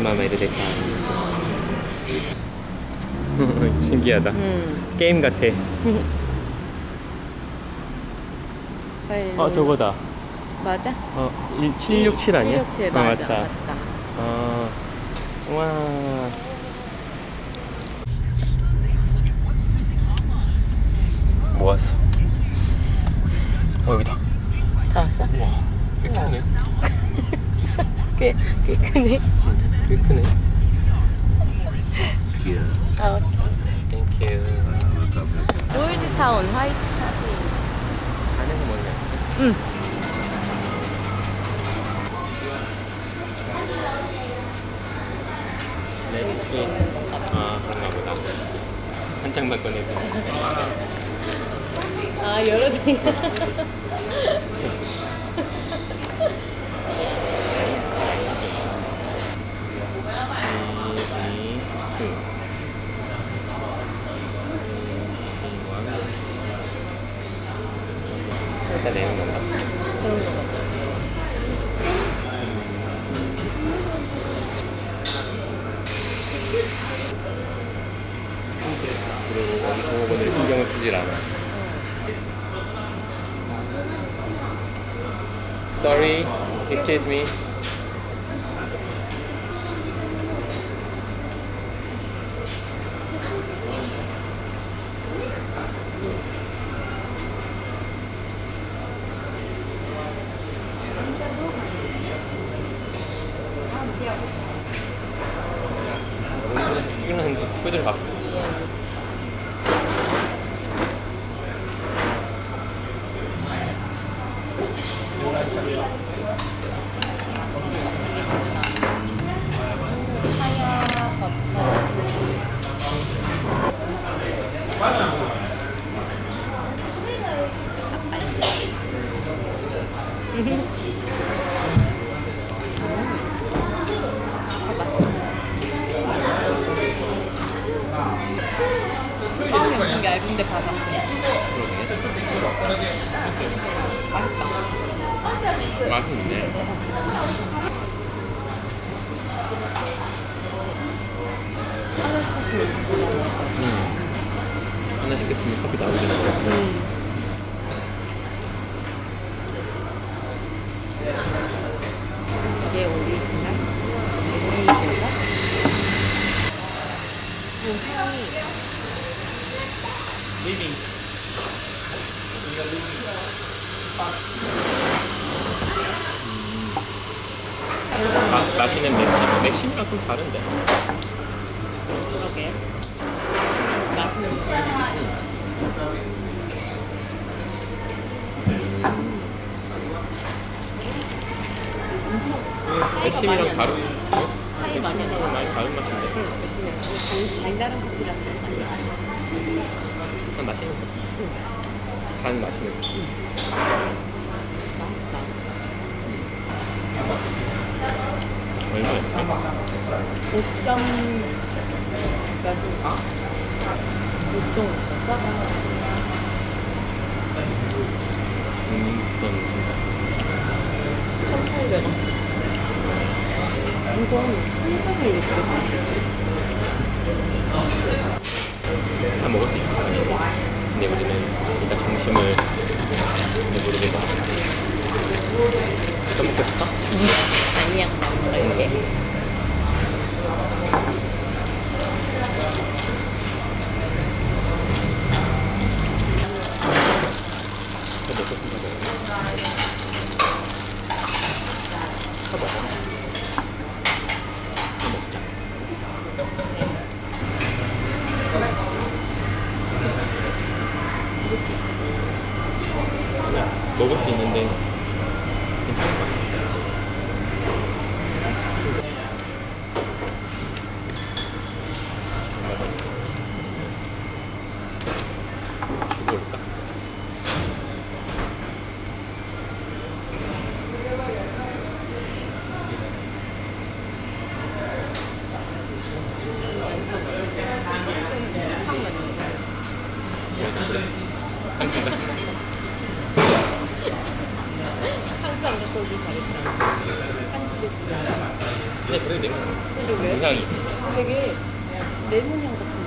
맞네 위즈마마 이르데카 신기하다 음. 게임 같아 빨리. 어 저거다 맞아? 어 767 아니야? 767 어, 맞아. 맞다 맞다. 아, 와. 모았어. 어, 여기다. 다 왔어? 우와, 꽤 크네. 꽤, 꽤 크네. 꽤 크네. 어. 땡큐. 롤드타운 화이트 카페. 안에서 뭐냐? 응. 레츠 스윗. 아, 그런가 보다. 한 장만 꺼내고. 아, 여러 장 이. 이, 이, 그. 일단 내는 건가? 그런 거 같아. 그리고 어디 종업원들 신경을 쓰질 않아. Sorry, excuse me. 표정을 막 하야 버터. 빵이 엄청 얇은데 바삭해. 맛있네. 음. 하나 시켰으면 커피 나오잖아. 이게 오리지널? 유니인가? 오, 향이 리빙. 맛, 마시는 맥심, 맥심이랑 좀 다른데. 그러게. 맛있는 거. 맥심이랑 다른, 어? 차이 많이 나. 맥심이랑 많이 다른 맛인데. 그런 거 아니야? 한 마시는 거. 간 마시는 거. 얼마야? 5점 몇인가? 5점 싸다. 음, 그럼. 1,800원. 이건 한국에서 많아. 다 먹을 수 있지. 근데 우리는 일단 점심을 근데 모르겠다. 또 먹고 싶어? 아니야, 먹을게. 또 먹고 싶은 거 또 먹어. 또 먹자. 그냥 먹을 수 있는데 괜찮을 것 같아. 왜? 향이. 되게 레몬향 같은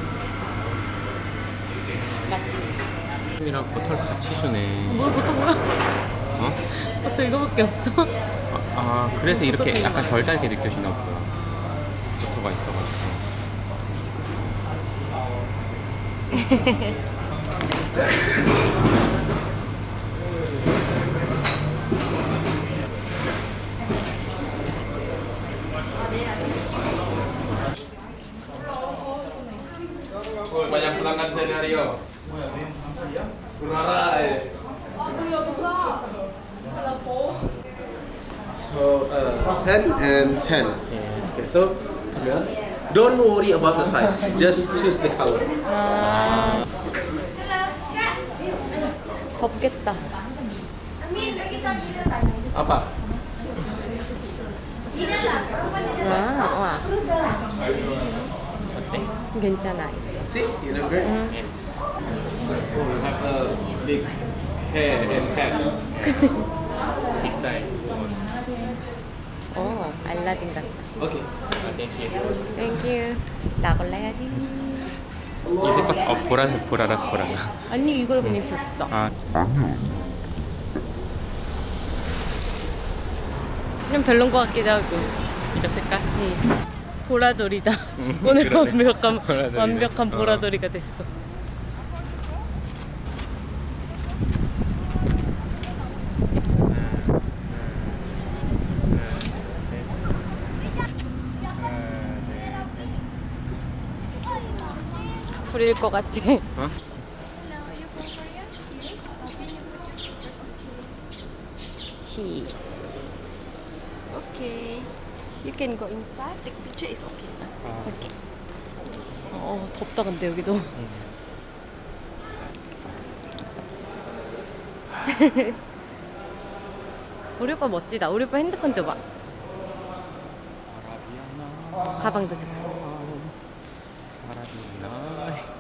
맛지. 이랑 버터를 같이 주네. 뭘 보통 뭐야? 어? 보통 이거밖에 없어? 아, 아, 그래서 이렇게 버터 약간 맛. 덜 달게 느껴지나 보다. 버터가 있어가지고. Oh, banyak pelanggan senario. Kurara eh. So uh, 10 and 10. Okay, so come here. Don't worry about the size. Just choose the color. 아. 덥겠다. Apa? 와, 와. 괜찮아. See, you know great. Oh, you have a big hair and hat. 빅사이. 오, 알라딘 같다. Okay. 땡큐. 나 골라야지. 이 색깔, 어, 보라, 보라라스 보라라. 아니, 이걸 그냥 줬어. 아, 좀 별론 것 같기도 하고. 이적 색깔? 응. 보라돌이다. 음, 오늘 그러네. 완벽한 보라돌이네. 완벽한 어. 보라돌이가 됐어. 불일 것 같아. 어? He. Okay. You can go inside. Take picture is okay. 오케이. 어 덥다 근데 여기도. 우리 오빠 멋지다. 우리 오빠 핸드폰 줘봐. 가방도 줘봐. 바라비나.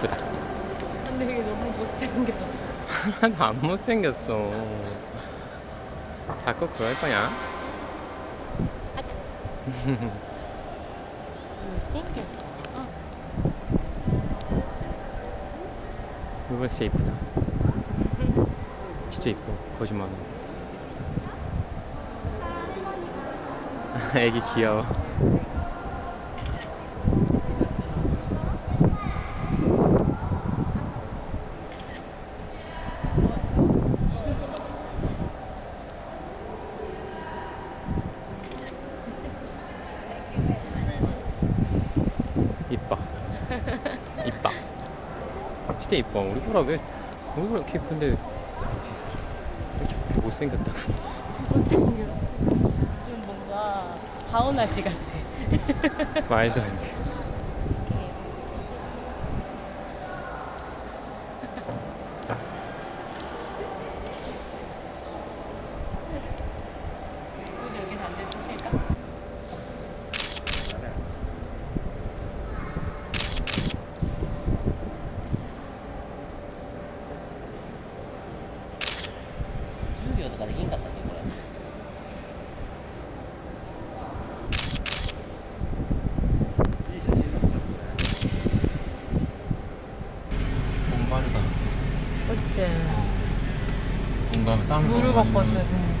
이쁘다. 근데 이게 너무 못생겼어. 하나도 안 못생겼어. 자꾸 그럴 거냐? 못생겼어. 이거 진짜 이쁘다. 진짜 이뻐. 거짓말 안 하고. 애기 귀여워. 이뻐. 이뻐. 진짜 이뻐. 우리 보라 왜 우리 보라 이렇게 예쁜데 이렇게 못생겼다고. 못생겼어. 좀 뭔가 가오나 씨 같아. 말도 안 돼. 우리 여기서 앉아 좀 쉴까? 공부하다. 어째 공부하면 땀을 물을 너무 많이 바꿨어야 되는데.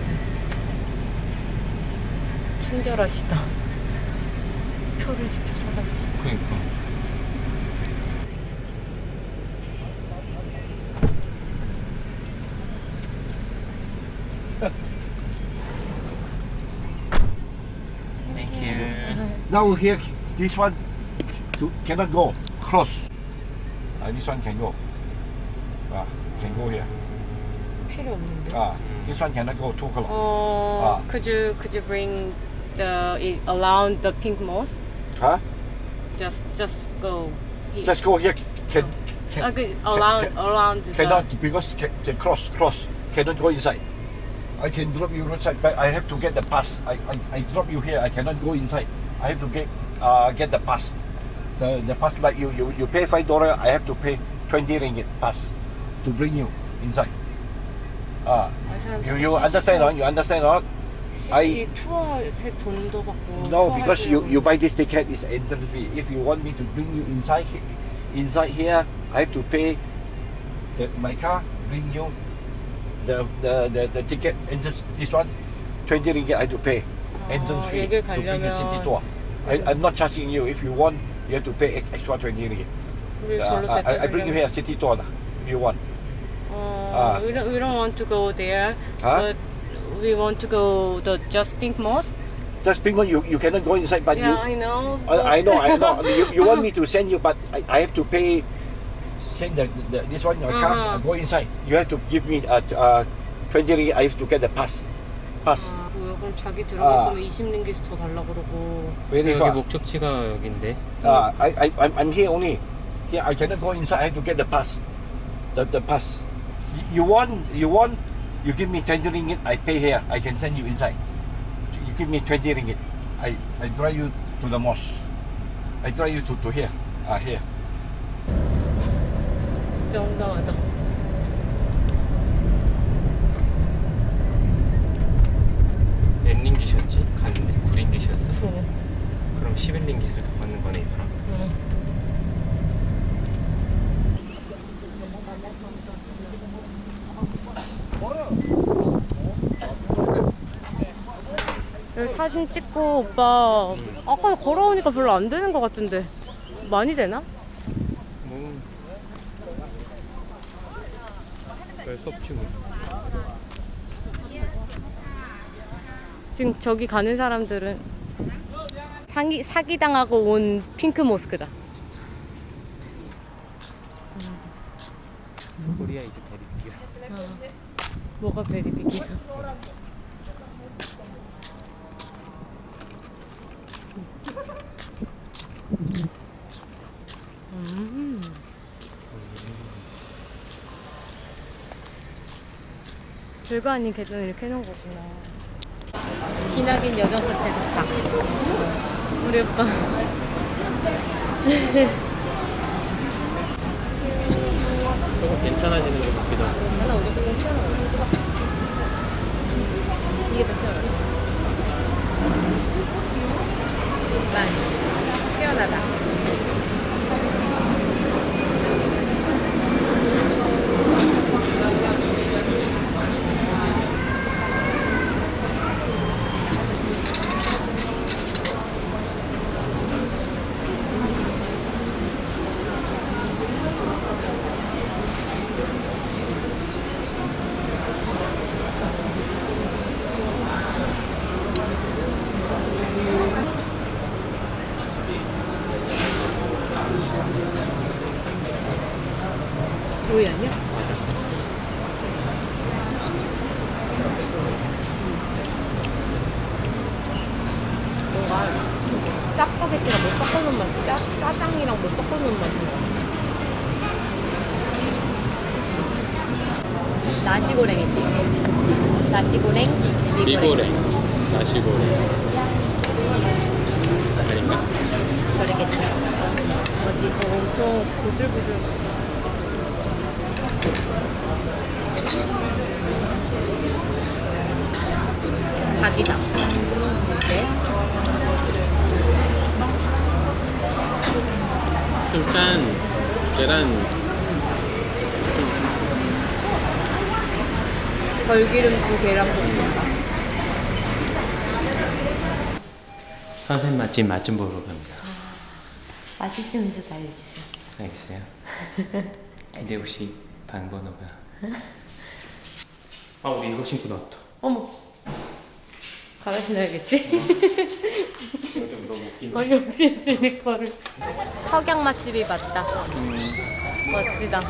친절하시다. 표를 직접 사다 주시다. 그니까. Now here, this one to, cannot go cross. Uh, this one can go. Ah, can go here. 필요 없는데. Ah, this one cannot go two o'clock. 어, 아. could you could you bring the it around the pink moss? Huh? Just just go. Here. Just go here. Can, can, 아, 그 around can- around the cannot because can, can cross cross cannot go inside. I can drop you outside, but I have to get the pass. I, I, I drop you here. I cannot go inside. I have to get uh, get the pass. the, the pass like you, you you pay five dollar, I have to pay twenty ringgit pass to bring you inside. Ah, you you understand? Or? You understand? Or? I- 이 투어 돈도 받고. No, 투어 because you, 해주려고. you buy this ticket is entrance fee. If you want me to bring you inside he- inside here, I have to pay the, my car bring you the the, the, the ticket entrance this one twenty ringgit I have to pay entrance fee 여길 to bring you city 가려면- tour. I, I'm not charging you. If you want, you have to pay ex- extra twenty ringgit. 우리 Uh, 절로 I, 잘 I bring you here city tour lah. If you want. 어, 아. we don't we don't want to go there. Huh? But we want to go the Just Pink Mosque. Just bring one. You you cannot go inside, but yeah, you I know. I, I know, I know. you, you want me to send you, but I, I have to pay. Send the, the this one your car. Uh-huh. Go inside. You have to give me uh, t- uh twenty ringgit. I have to get the pass. Pass. 아? 그럼 자기 들어갈 아. 거면 20링기스 더 달라 그러고. Very 여기 far. 목적지가 여긴데. Uh, I I I'm, I'm here only. Here I cannot go inside. I have to get the pass. The the pass. Y- You want you want. You give me twenty ringgit. I pay here. I can send you inside. You give me twenty ringgit. I I drive you to the mosque. I drive you to to here. Ah here. 진짜 황당하다. 몇 링깃이었지? 갔는데 9링깃이었어. 그러네. 그럼 11링깃을 더 받는 거네 이 사람. 응. 여기 사진 찍고 오빠 아까 걸어오니까 별로 안 되는 것 같은데 많이 되나? 뭐 별수 없지 뭐. 지금 저기 가는 사람들은 사기, 사기당하고 온 핑크 모스크다 코리아 이제 베리비야. 뭐가 베리빅이야 음. 별거 아닌 계단을 이렇게 해놓은 거구나 기나긴 여정 끝에 도착. 우리 오빠. 조금 괜찮아지는 것 같기도 하고. 괜찮아 우리 조금 시원하고 이게 더 시원하다 시원하다 오이 아니야? 뭔가 짜파게티랑 뭐 섞어놓은 맛, 짜, 짜장이랑 뭐 섞어놓은 맛인 것 같아. 나시고랭이지. 나시고랭, 미고랭. 미고랭, 나시고랭. 아닌가? 그러겠지. 어디 어, 엄청 보슬보슬. 닭이다. 네. 좀 짠 계란 벌기름진 계란 볶음밥. 선생 맛집 맛 좀 보러 갑니다. 맛있으면 좀 알려주세요. 알겠어요. 근데 혹시 방번호가 아 우리 이거 신고 나왔다. 어머. 갈아 신어야겠지? 좀 너무 웃긴데. 어, 역시 슬리퍼를. 석양 맛집이 맞다. 음, 멋지다.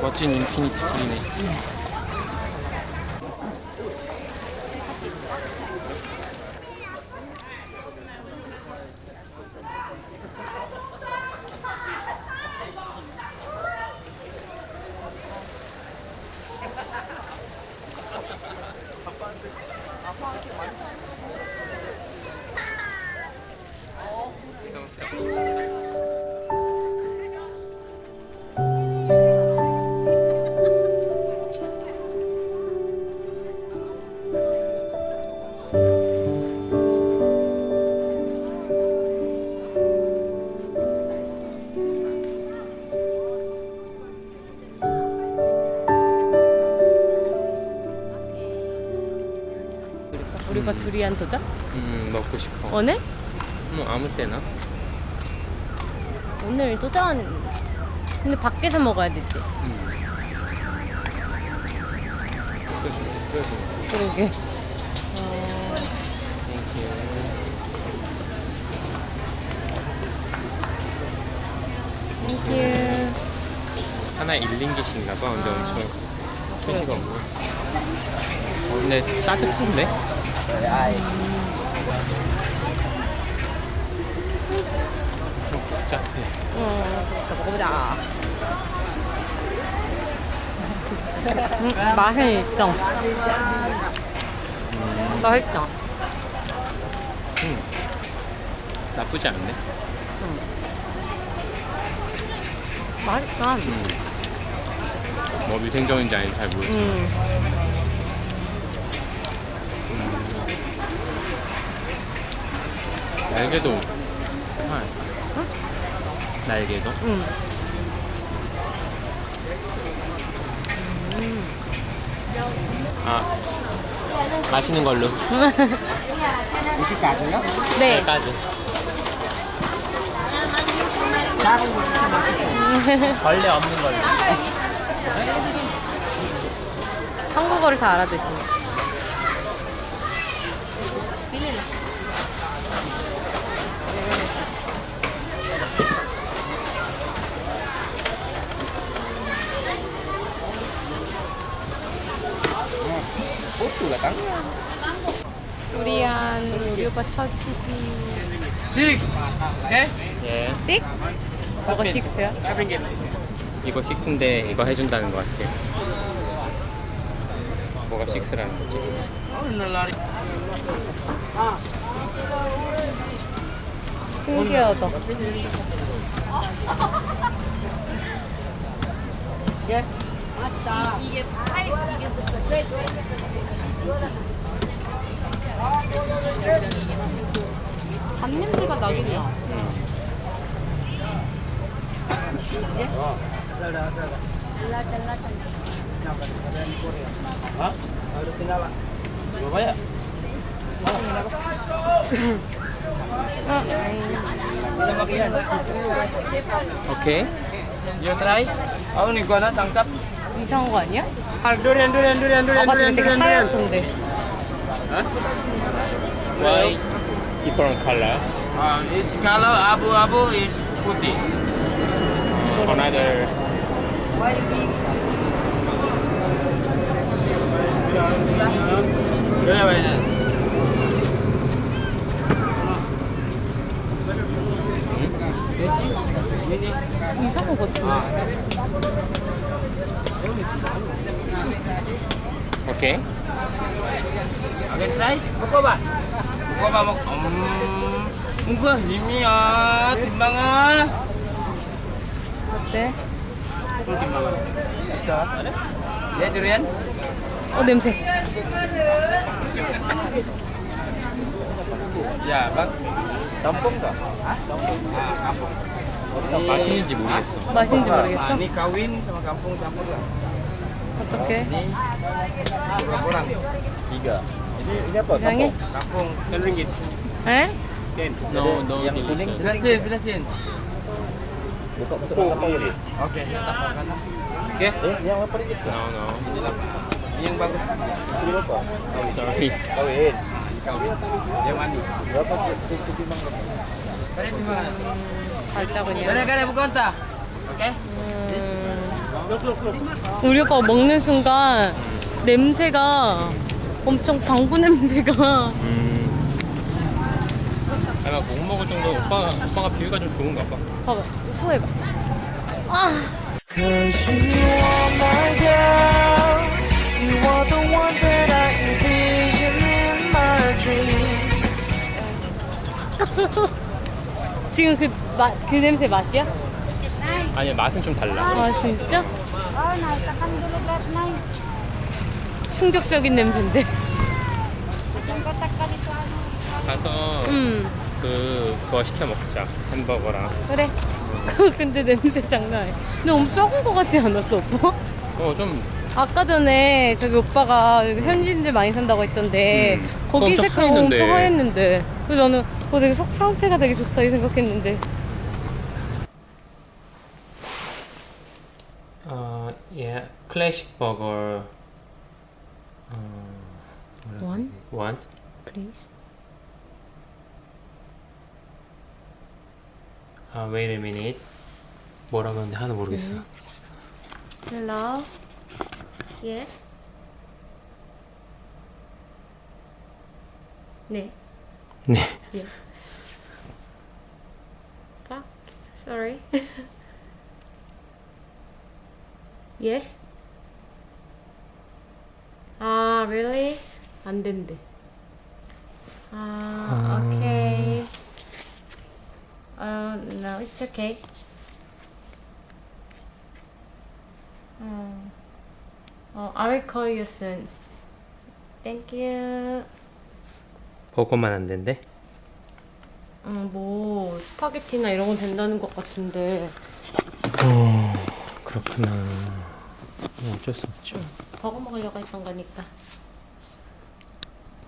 멋진 인피니티 풀이네. 오빠 두리안 도전? 음 먹고 싶어. 오늘? 뭐 아무 때나. 오늘 도전. 근데 밖에서 먹어야 되지. 음. 그래서 그러게. 땡큐. 하나 1링깃인가 봐. 근데 엄청 표시가 없네. 어, 근데 따뜻한데? 좀 복잡해. 어, 먹어보자. 음, 맛은 있어. 맛있다. 음. 나쁘지 않네. 맛있다. 뭐 위생적인지 아닌지 잘 모르지. 음. 날개도. 아, 날개도? 음. 아. 맛있는 걸로. 네. 까지. 걸레 없는 걸로. 한국어를 다 알아듣시네. 우리한 우리 오빠 첫 시시 Six. Okay. 예 식? 뭐가 식스야? 이거 식스인데 이거 해준다는 것 같아 뭐가 식스라는 거지 신기하다. 밥 냄새가 나긴 나. Berapa ya? 오케이 You try. Oh, ni gua na sangkap. 괜찮은 거 아니야? Durian, durian, durian, durian, 아까 전에 되게 하얗던데. Why different color Ah, is kalau abu-abu is putih. uh, another Berapa ini? 이상한 거 같은데. Oke. Oke, try. Buka, Pak. Buka, Pak. Hmm. buka ini ya. Timbang. Ya. Oke. Ya, durian. Oh, dem sih. Ya, Bang. Tampung kah? Hah? Tampung. Ah, kampung. 맛있는지 모르겠어 맛있는지 Ah, 모르겠어. ini kawin sama kampung campur lah. 어떻게? Ini dua orang. Tiga. Ini ini apa? 이상해? Kampung ten ringgit. 에? no no Yang kuning. delicious Jelasin, jelasin. Buka masuk dalam kampung ini. Oke, saya tak makan. Oke, Eh, yang apa ringgit? no no ini yang bagus. Ini berapa? sorry Kawin. Kawin. Yang manis. Berapa itu timbang 우리 오빠 먹는 순간 냄새가 엄청 방구 냄새가 음 아마 못 먹을 정도 오빠가 오빠가 비위가 좀 좋은가 봐 봐봐 후회봐 아 Cause you are my girl. You are the one that I envision in my dreams. 지금 그, 마, 그 냄새 맛이야? 아니 맛은 좀 달라 아 진짜? 충격적인 냄새인데 가서 음 그 그거 시켜 먹자 햄버거랑 그래 근데 냄새 장난 아니야 근데 너무 썩은 거 같지 않았어 오빠? 어좀 아까 전에 저기 오빠가 여기 현지인들 많이 산다고 했던데 음. 거기 엄청 색깔. 엄청 하였는데 그래서 저는 어, 되게 속 상태가 되게 좋다 이 생각했는데 어, yeah, classic burger. 어, One? One? Please 아, wait a minute. 뭐라고 하는데 하나 모르겠어. Hello Yes 네 네. Fuck Sorry Yes 아 really? 안 된대 아 okay Uh, no, it's okay. 어, 어, I will call you soon. Thank you. 버거만 안 된대? 음, 뭐 스파게티나 이런 건 된다는 것 같은데 그렇구나. 어, 어쩔 수 없죠. 버거 먹으려고 했던 거니까.